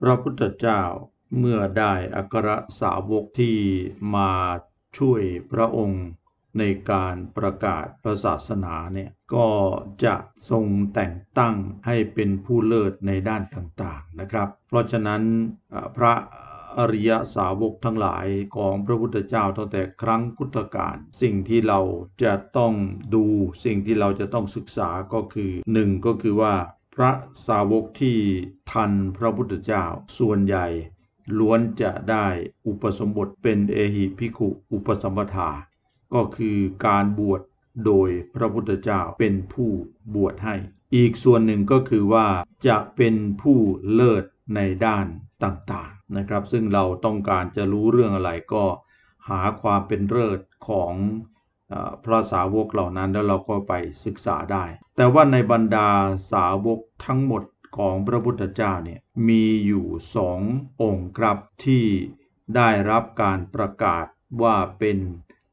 พระพุทธเจ้าเมื่อได้อัครสาวกที่มาช่วยพระองค์ในการประกาศพระศาสนาเนี่ยก็จะทรงแต่งตั้งให้เป็นผู้เลิศในด้านต่างๆนะครับ เพราะฉะนั้นพระ อริยสาวกทั้งหลายของพระพุทธเจ้าตั้งแต่ครั้งพุทธกาลสิ่งที่เราจะต้องดูสิ่งที่เราจะต้องศึกษาก็คือหนึ่งก็คือว่า พระสาวกที่ทันพระพุทธเจ้าส่วนใหญ่ล้วนจะได้อุปสมบทเป็นเอหิภิกขุอุปสมปทา ก็คือการบวชโดยพระพุทธเจ้าเป็นผู้บวชให้ อีกส่วนหนึ่งก็คือว่าจะเป็นผู้เลิศในด้านต่าง นะครับ ซึ่งเราต้องการจะรู้เรื่องอะไรก็หาความเป็นเลิศของอพระสาวกเหล่านั้นแล้วเราก็ไปศึกษาได้ แต่ว่าในบรรดาสาวกทั้งหมดของพระพุทธเจ้าเนี่ยมีอยู่สององค์ครับที่ได้รับการประกาศว่าเป็น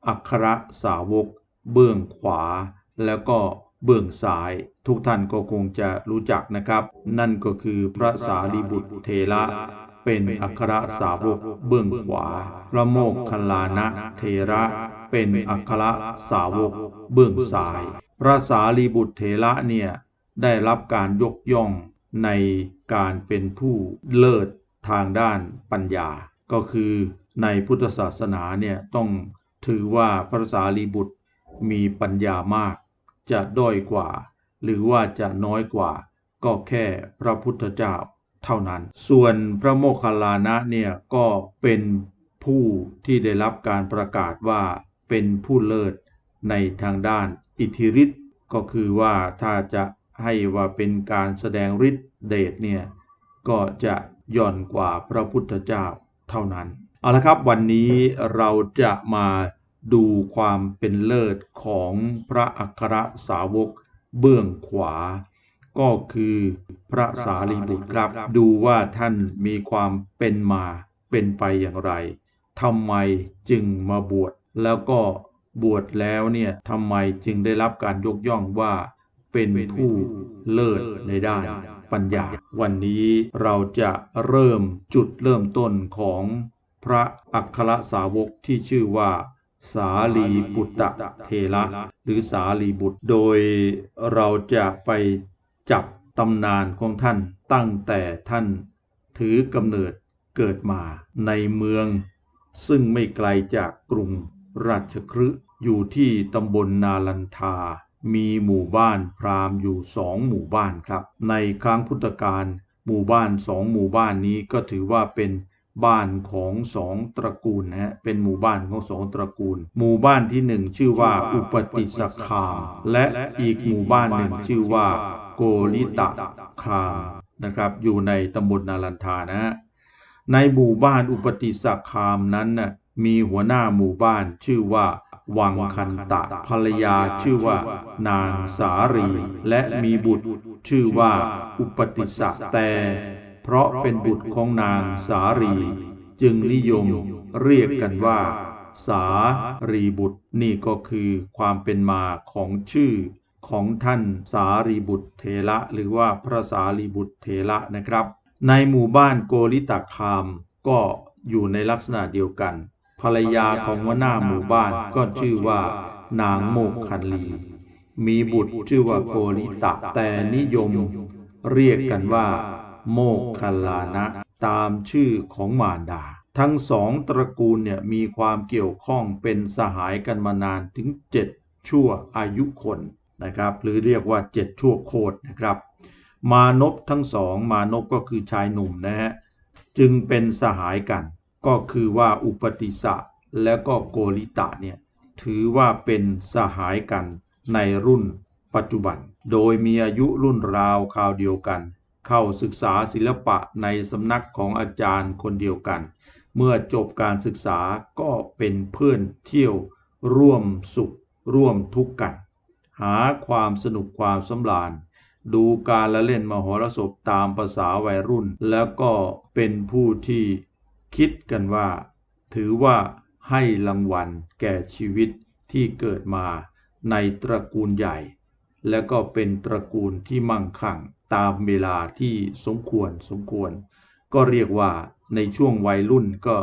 อัครสาวก เบื้องขวา แล้วก็เบื้องซ้าย ทุกท่านก็คงจะรู้จักนะครับ นั่นก็คือพระสารีบุตรเทระ เป็นอัครสาวกเบื้องขวา พระโมคคัลลานะเทระ เป็นอัครสาวกเบื้องซ้าย พระสารีบุตรเทระเนี่ยได้รับการยกย่องในการเป็นผู้เลิศทางด้านปัญญา ก็คือในพุทธศาสนาเนี่ยต้องถือว่าพระสารีบุตรมีปัญญามาก จะด้อยกว่า หรือว่าจะน้อยกว่า ก็แค่พระพุทธเจ้า เท่านั้น ส่วนพระโมคคัลลานะเนี่ยก็เป็นผู้ที่ได้รับการประกาศว่าเป็นผู้เลิศในทางด้านอิทธิฤทธิ์ก็คือว่าถ้าจะให้ว่าเป็นการแสดงฤทธิ์เดชเนี่ยก็จะหย่อนกว่าพระพุทธเจ้าเท่านั้นเอาละครับวันนี้เราจะมาดูความเป็นเลิศของพระอัครสาวกเบื้องขวา ก็คือพระสารีบุตรครับ ดูว่าท่านมีความเป็นมาเป็นไปอย่างไรทำไมจึงมาบวชแล้วก็บวชแล้วเนี่ยทำไมจึงได้รับการยกย่องว่าเป็นผู้เลิศในด้านปัญญา วันนี้เราจะเริ่มจุดเริ่มต้นของพระอัครสาวกที่ชื่อว่า สาลีบุตรเทระหรือสาลีบุตร โดยเราจะไป จับตำนานของท่านตั้งแต่ท่านถือกำเนิดเกิดมาในเมือง ซึ่งไม่ไกลจากกรุงราชคฤห์อยู่ที่ตำบลนาลันทา มีหมู่บ้านพราหมณ์อยู่สองหมู่บ้านครับ ในครั้งพุทธกาลหมู่บ้านสองหมู่บ้านนี้ก็ถือว่าเป็นบ้านของสองตระกูลนะฮะ เป็นหมู่บ้านของสองตระกูล หมู่บ้านที่หนึ่งชื่อว่าอุปติสคา และอีกหมู่บ้านหนึ่งชื่อว่า โกริตะคามนะครับ อยู่ในตำบลนาลันทานะฮะในหมู่บ้านอุปติสักคามนั้นน่ะมีหัวหน้าหมู่บ้านชื่อว่าวังคันตะภรรยาชื่อว่า นางสารี และมีบุตรชื่อว่าอุปติสักแต่ เพราะเป็นบุตรของนางสารี จึงนิยมเรียกกันว่า สารีบุตรนี่ก็คือความเป็นมาของชื่อ ของท่านสารีบุตรเทระหรือว่าพระสารีบุตรเทระนะครับ ในหมู่บ้านโกริตาคามก็อยู่ในลักษณะเดียวกัน ภรรยาของหัวหน้าหมู่บ้านก็ชื่อว่านางโมกคันลี มีบุตรชื่อว่าโกริตะแต่นิยมเรียกกันว่า โมกคัลลานะ ตามชื่อของมารดา ทั้งสองตระกูลเนี่ยมีความเกี่ยวข้องเป็นสหายกันมานานถึงเจ็ดชั่วอายุคน นะครับ หรือเรียกว่าเจ็ดชั่วโคตรนะครับ มานพทั้งสองมานพก็คือชายหนุ่มนะฮะจึงเป็นสหายกัน ก็คือว่าอุปติสะและก็โกริตะเนี่ยถือว่าเป็นสหายกันในรุ่นปัจจุบัน โดยมีอายุรุ่นราวคราวเดียวกัน เข้าศึกษาศิลปะในสำนักของอาจารย์คนเดียวกัน เมื่อจบการศึกษาก็เป็นเพื่อนเที่ยวร่วมสุขร่วมทุกข์กัน หาความสนุกความสำราญดูการละเล่นมหรสพตามภาษาวัยรุ่น แล้วก็เป็นผู้ที่คิดกันว่า ถือว่าให้รางวัลแก่ชีวิตที่เกิดมาในตระกูลใหญ่ และก็เป็นตระกูลที่มั่งคั่งตามเวลาที่สมควรสมควร ก็เรียกว่าในช่วงวัยรุ่นก็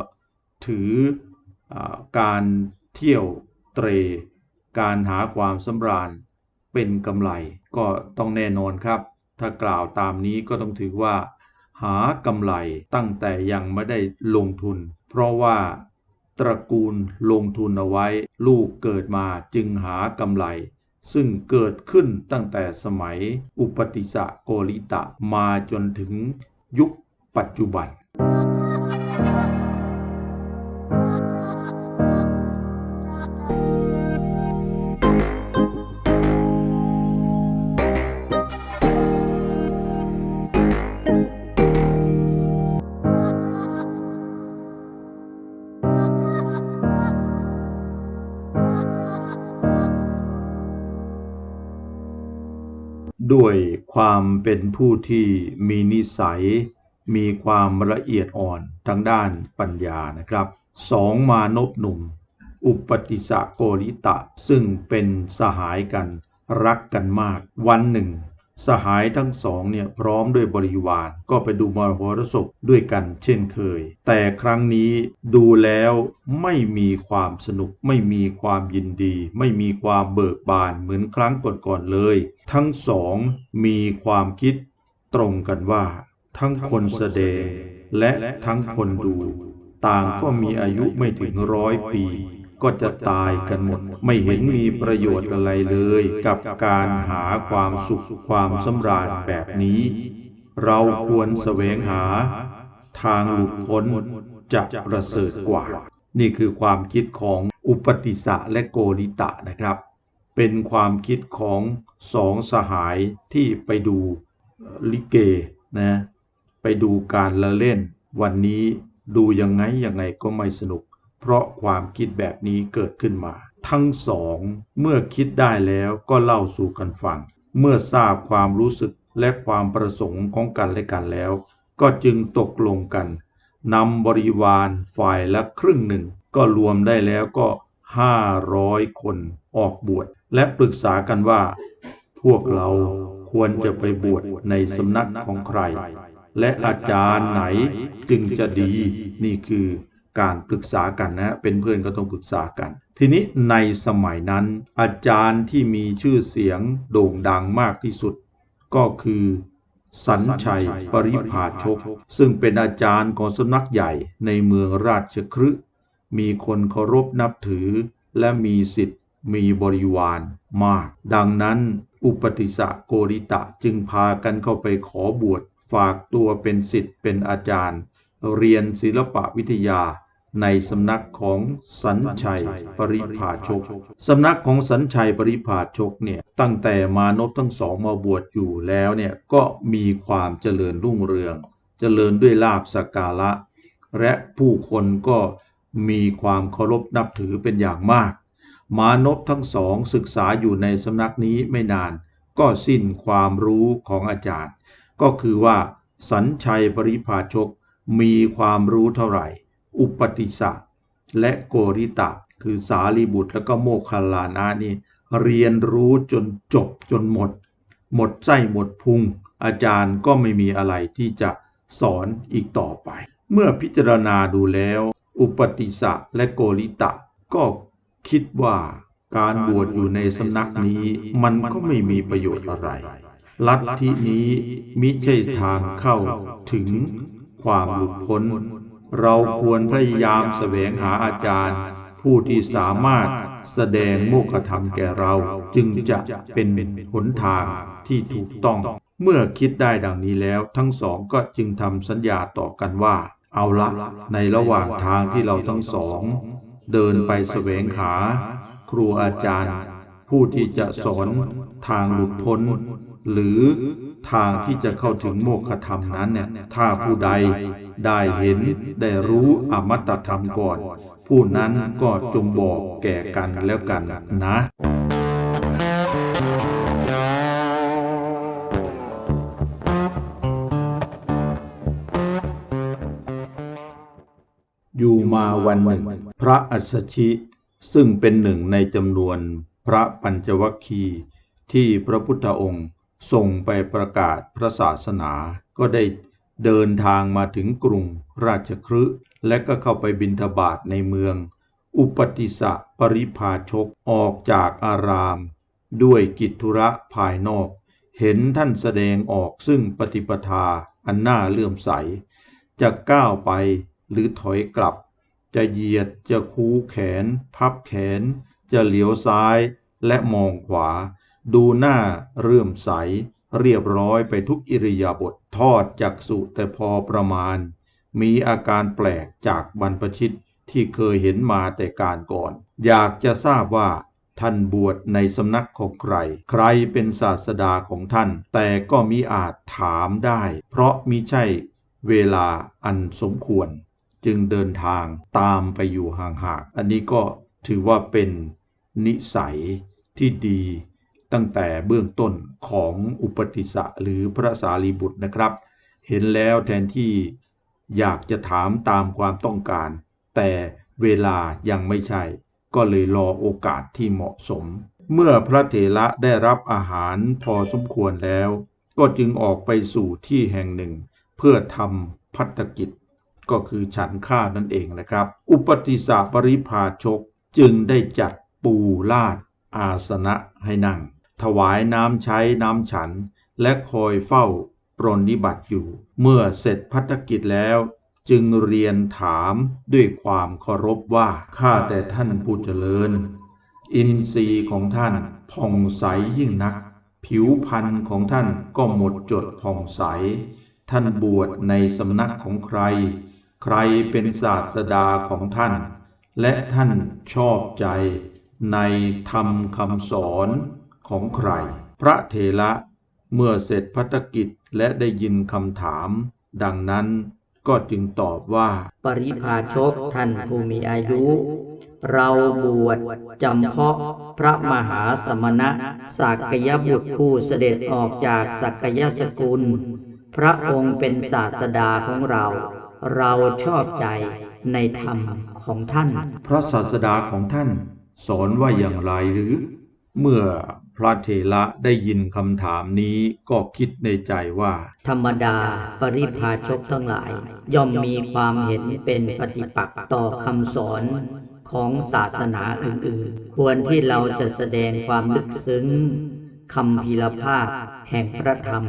ถืออการเที่ยวเตร การหาความสำราญเป็นกำไรก็ต้องแน่นอนครับ ถ้ากล่าวตามนี้ก็ต้องถือว่า หากำไรตั้งแต่ยังไม่ได้ลงทุน เพราะว่าตระกูลลงทุนเอาไว้ ลูกเกิดมาจึงหากำไร ซึ่งเกิดขึ้นตั้งแต่สมัยอุปติสะโกริตะมาจนถึงยุคปัจจุบัน ด้วยความเป็นผู้ที่มีนิสัย มีความละเอียดอ่อนทางด้านปัญญานะครับสองมานพหนุ่ม อุปติสะโกริตะซึ่งเป็นสหายกันรักกันมากวันหนึ่ง สหายทั้งสองเนี่ยพร้อมด้วยบริวารก็ไปดูมรรสพด้วยกันเช่นเคย แต่ครั้งนี้ดูแล้วไม่มีความสนุก ไม่มีความยินดี ไม่มีความเบิกบานเหมือนครั้งก่อนๆเลย ทั้งสองมีความคิดตรงกันว่า ทั้งคนแสดงและทั้งคนดู ต่างก็มีอายุไม่ถึงร้อยปี ก็จะตายกันหมด ไม่เห็นมีประโยชน์อะไรเลย กับการหาความสุขความสำราญแบบนี้ เราควรแสวงหา ทางหลุดพ้นจะประเสริฐกว่า นี่คือความคิดของอุปติสะและโกริตะนะครับ เป็นความคิดของสองสหายที่ไปดูลิเกนะไปดูการละเล่น วันนี้ดูยังไงยังไงก็ไม่สนุก เพราะความคิดแบบนี้เกิดขึ้นมา ทั้งสอง เมื่อคิดได้แล้วก็เล่าสู่กันฟัง เมื่อทราบความรู้สึกและความประสงค์ของกันและกันแล้ว ก็จึงตกลงกันนำบริวารฝ่ายละครึ่งหนึ่ง ก็รวมได้แล้วก็500คนออกบวชและปรึกษากันว่า พวกเราควรจะไปบวชในสำนักของใคร และอาจารย์ไหนจึงจะดีนี่คือ การปรึกษากันนะเป็นเพื่อนก็ต้องปรึกษากัน ทีนี้ในสมัยนั้น อาจารย์ที่มีชื่อเสียงโด่งดังมากที่สุด ก็คือสัญชัยปริภาชก ซึ่งเป็นอาจารย์ของสำนักใหญ่ในเมืองราชคฤห์มีคนเคารพนับถือ และมีสิทธิ์มีบริวารมาก ดังนั้นอุปติสะโกริตะจึงพากันเข้าไปขอบวชฝากตัวเป็นสิทธิ์เป็นอาจารย์ เรียนศิลปวิทยาในสำนักของสัญชัยปริภาชก สำนักของสัญชัยปริภาชกเนี่ยตั้งแต่มานพทั้งสองมาบวชอยู่แล้วเนี่ยก็มีความเจริญรุ่งเรือง เจริญด้วยลาบสักการะและผู้คนก็มีความเคารพนับถือเป็นอย่างมาก มานพทั้งสองศึกษาอยู่ในสำนักนี้ไม่นาน ก็สิ้นความรู้ของอาจารย์ ก็คือว่าสัญชัยปริภาชก มีความรู้เท่าไหร่ อุปติสสะและโกริตะ คือสารีบุตรและก็โมคคัลลานะนี่เรียนรู้จนจบจนหมด หมดไส้หมดพุง อาจารย์ก็ไม่มีอะไรที่จะสอนอีกต่อไป เมื่อพิจารณาดูแล้ว อุปติสสะและโกริตะ ก็คิดว่าการบวชอยู่ในสำนักนี้มันก็ไม่มีประโยชน์อะไร ลัทธินี้มิใช่ทางเข้าถึง ความหลุดพ้น เราควรพยายามแสวงหาอาจารย์ ผู้ที่สามารถแสดงโมกขธรรมแก่เราจึงจะเป็นหนทางที่ถูกต้อง เมื่อคิดได้ดังนี้แล้วทั้งสองก็จึงทำสัญญาต่อกันว่า เอาละในระหว่างทางที่เราทั้งสอง เดินไปแสวงหา ครูอาจารย์ ผู้ที่จะสอนทางหลุดพ้น หรือ ทางที่จะเข้าถึงโมกขธรรมนั้นเนี่ยถ้าผู้ใดได้เห็นได้รู้อมตะธรรมก่อน ผู้นั้นก็จงบอกแก่กันแล้วกันนะอยู่มาวันหนึ่ง พระอัสสชิ ซึ่งเป็นหนึ่งในจำนวนพระปัญจวัคคีย์ที่พระพุทธองค์ ทรงไปประกาศพระศาสนาก็ได้เดินทางมาถึงกรุงราชคฤห์และก็เข้าไปบิณฑบาตในเมือง อุปติสะปริภาชกออกจากอาราม ด้วยกิจธุระภายนอก เห็นท่านแสดงออกซึ่งปฏิปทาอันน่าเลื่อมใส จะก้าวไปหรือถอยกลับ จะเหยียดจะคูแขน พับแขน จะเหลียวซ้ายและมองขวา ดูหน้าเรื่มใส เรียบร้อยไปทุกอิริยาบถทอดจากสุแต่พอประมาณ มีอาการแปลกจากบรรพชิตที่เคยเห็นมาแต่การก่อน อยากจะทราบว่าท่านบวชในสำนักของใคร ใครเป็นศาสดาของท่าน แต่ก็มิอาจถามได้ เพราะมิใช่เวลาอันสมควร จึงเดินทางตามไปอยู่ห่างๆ อันนี้ก็ถือว่าเป็นนิสัยที่ดี ตั้งแต่เบื้องต้นของอุปติสะหรือพระสารีบุตรนะครับ เห็นแล้วแทนที่อยากจะถามตามความต้องการ แต่เวลายังไม่ใช่ ก็เลยรอโอกาสที่เหมาะสม เมื่อพระเถระได้รับอาหารพอสมควรแล้ว ก็จึงออกไปสู่ที่แห่งหนึ่ง เพื่อทำพัฒกิจ ก็คือฉันข้านั่นเองนะครับ อุปติสสะปริภาชกจึงได้จัดปูลาดอาสนะให้นั่ง ถวายน้ำใช้น้ำฉัน และคอยเฝ้าปรนนิบัติอยู่ เมื่อเสร็จพัฒกิจแล้ว จึงเรียนถามด้วยความเคารพว่า ข้าแต่ท่านผู้เจริญ อินทรีย์ของท่านผ่องใสยิ่งนัก ผิวพรรณของท่านก็หมดจดผ่องใส ท่านบวชในสำนักของใคร ใครเป็นศาสดาของท่าน และท่านชอบใจในธรรมคำสอน ของใคร พระเถระเมื่อเสร็จพัฒกิจและได้ยินคำถาม ดังนั้นก็จึงตอบว่า ปริพาชกท่านผู้มีอายุ เราบวชจำเพาะพระมหาสมณะสักยบุตรผู้เสด็จออกจากสักยสกุล พระองค์เป็นศาสดาของเรา เราชอบใจในธรรมของท่าน พระศาสดาของท่านสอนว่าอย่างไรหรือ เมื่อพ ระเถระได้ยินคำถามนี้ก็คิดในใจว่า ธรรมดาปริพาชกทั้งหลาย ย่อมมีความเห็นเป็นปฏิปักษ์ต่อคำสอนของศาสนาอื่นๆ ควรที่เราจะแสดงความลึกซึ้งคำพีรภาพแห่งพระธรรม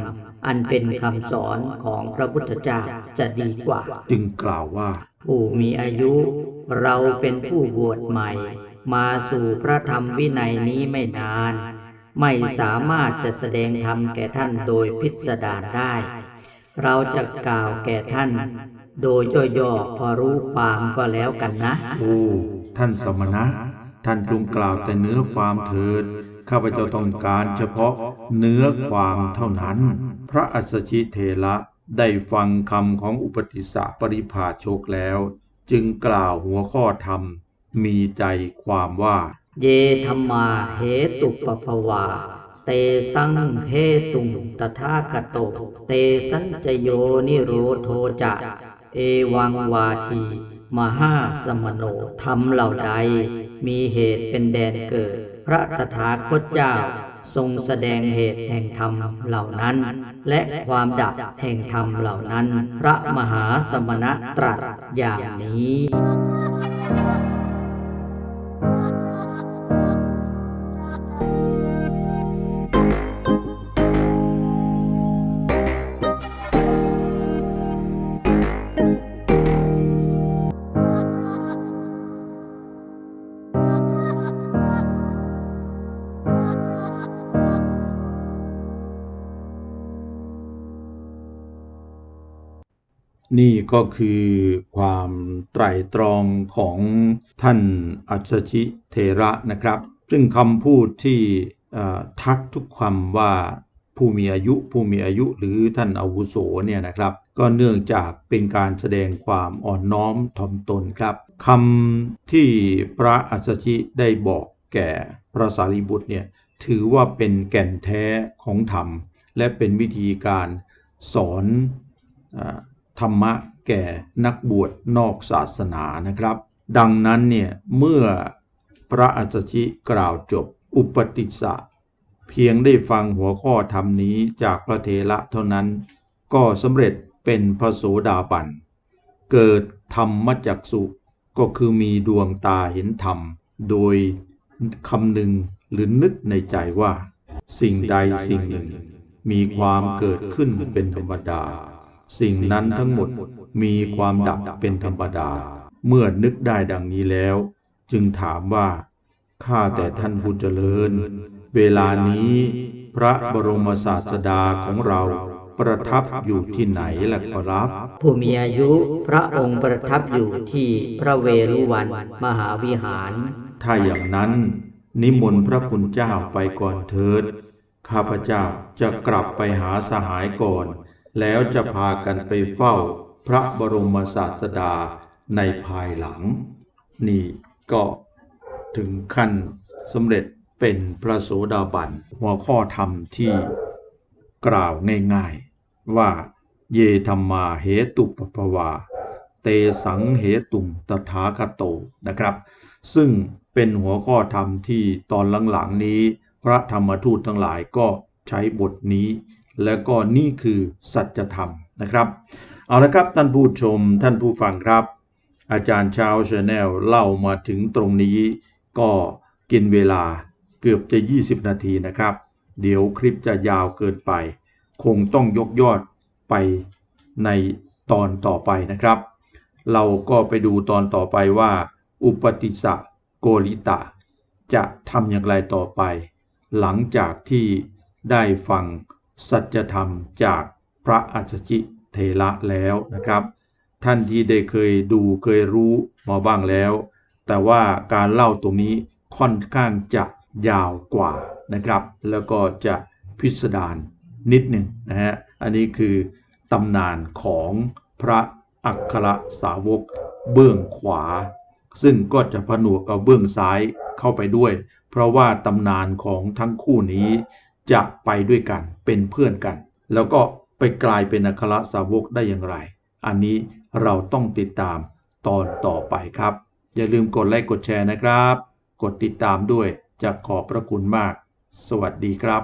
อันเป็นคำสอนของพระพุทธเจ้าจะดีกว่า จึงกล่าวว่า ผู้มีอายุเราเป็นผู้บวชใหม่ มาสู่พระธรรมวินัยนี้ไม่นาน ไม่สามารถจะแสดงธรรมแก่ท่านโดยพิสดารได้ เราจะกล่าวแก่ท่าน โดยย่อๆพอรู้ความก็แล้วกันนะ โอ้ ท่านสมณะ ท่านจงกล่าวแต่เนื้อความเถิด ข้าพเจ้าต้องการเฉพาะเนื้อความเท่านั้น พระอัสชิเทระได้ฟังคำของอุปติสสะปริภาชกแล้ว จึงกล่าวหัวข้อธรรม มีใจความว่า เยธรรมาเหตุปภวา เตสังเหตุงตถาคตเตสัญจโยนิโรโทจะ เอวังวาที มหาสมโนธรรมเหล่าใด มีเหตุเป็นแดนเกิด พระตถาคตเจ้าทรงแสดงเหตุแห่งธรรมเหล่านั้น และความดับแห่งธรรมเหล่านั้น พระมหาสมณะตรัสอย่างนี้ Thank you. นี่ก็คือความไตร่ตรองของท่านอัศชิเทระนะครับ ซึ่งคำพูดที่ทักทุกคำว่าผู้มีอายุผู้มีอายุหรือท่านอาวุโสเนี่ยนะครับ ก็เนื่องจากเป็นการแสดงความอ่อนน้อมถ่อมตนครับคำที่พระอัศชิได้บอกแก่พระสารีบุตรเนี่ยถือว่าเป็นแก่นแท้ของธรรม และเป็นวิธีการสอนอ ธรรมะแก่นักบวชนอกศาสนานะครับ ดังนั้นเนี่ยเมื่อพระอัสชิกล่าวจบอุปติสสะเพียงได้ฟังหัวข้อธรรมนี้จากพระเทระเท่านั้น ก็สำเร็จเป็นพระโสดาบัน เกิดธรรมจักสุก็คือมีดวงตาเห็นธรรม โดยคำหนึ่งหรือนึกในใจว่า สิ่งใดสิ่งหนึ่ง มีความเกิดขึ้นเป็นธรรมดา สิ่งนั้นทั้งหมดมีความดับเป็นธรรมดา เมื่อนึกได้ดังนี้แล้ว จึงถามว่า ข้าแต่ท่านผู้เจริญ เวลานี้พระบรมศาสดาของเราประทับอยู่ที่ไหนล่ะครับ ผู้มีอายุพระองค์ประทับอยู่ที่พระเวรุวันมหาวิหาร ถ้าอย่างนั้น นิมนต์พระคุณเจ้าไปก่อนเถิด ข้าพเจ้าจะกลับไปหาสหายก่อน แล้วจะพากันไปเฝ้าพระบรมศาสดาในภายหลัง นี่ก็ถึงขั้นสำเร็จเป็นพระโสดาบันหัวข้อธรรมที่กล่าวง่ายๆ ว่าเยธรรมาเหตุปปวา เตสังเหตุมตถาคโตนะครับ ซึ่งเป็นหัวข้อธรรมที่ตอนหลังๆนี้ พระธรรมทูตทั้งหลายก็ใช้บทนี้ แล้วก็นี่คือสัจธรรมนะครับ เอาละครับท่านผู้ชมท่านผู้ฟังครับ อาจารย์ชาวชาแนลเล่ามาถึงตรงนี้ ก็กินเวลาเกือบจะ 20 นาทีนะครับ เดี๋ยวคลิปจะยาวเกินไป คงต้องยกยอดไปในตอนต่อไปนะครับ เราก็ไปดูตอนต่อไปว่า อุปติสสะโกริตะ จะทำอย่างไรต่อไป หลังจากที่ได้ฟัง สัจธรรมจากพระอัจฉริเทระแล้วนะครับ ท่านที่ได้เคยดูเคยรู้มาบ้างแล้ว แต่ว่าการเล่าตรงนี้ค่อนข้างจะยาวกว่านะครับ แล้วก็จะพิสดารนิดหนึ่งนะฮะอันนี้คือตำนานของพระอัครสาวกเบื้องขวา ซึ่งก็จะผนวกกับเบื้องซ้ายเข้าไปด้วย เพราะว่าตำนานของทั้งคู่นี้ จะไปด้วยกันเป็นเพื่อนกัน แล้วก็ไปกลายเป็นอัครสาวกได้อย่างไร อันนี้เราต้องติดตามตอนต่อไปครับ อย่าลืมกดไลค์กดแชร์นะครับ กดติดตามด้วยจะขอบพระคุณมาก สวัสดีครับ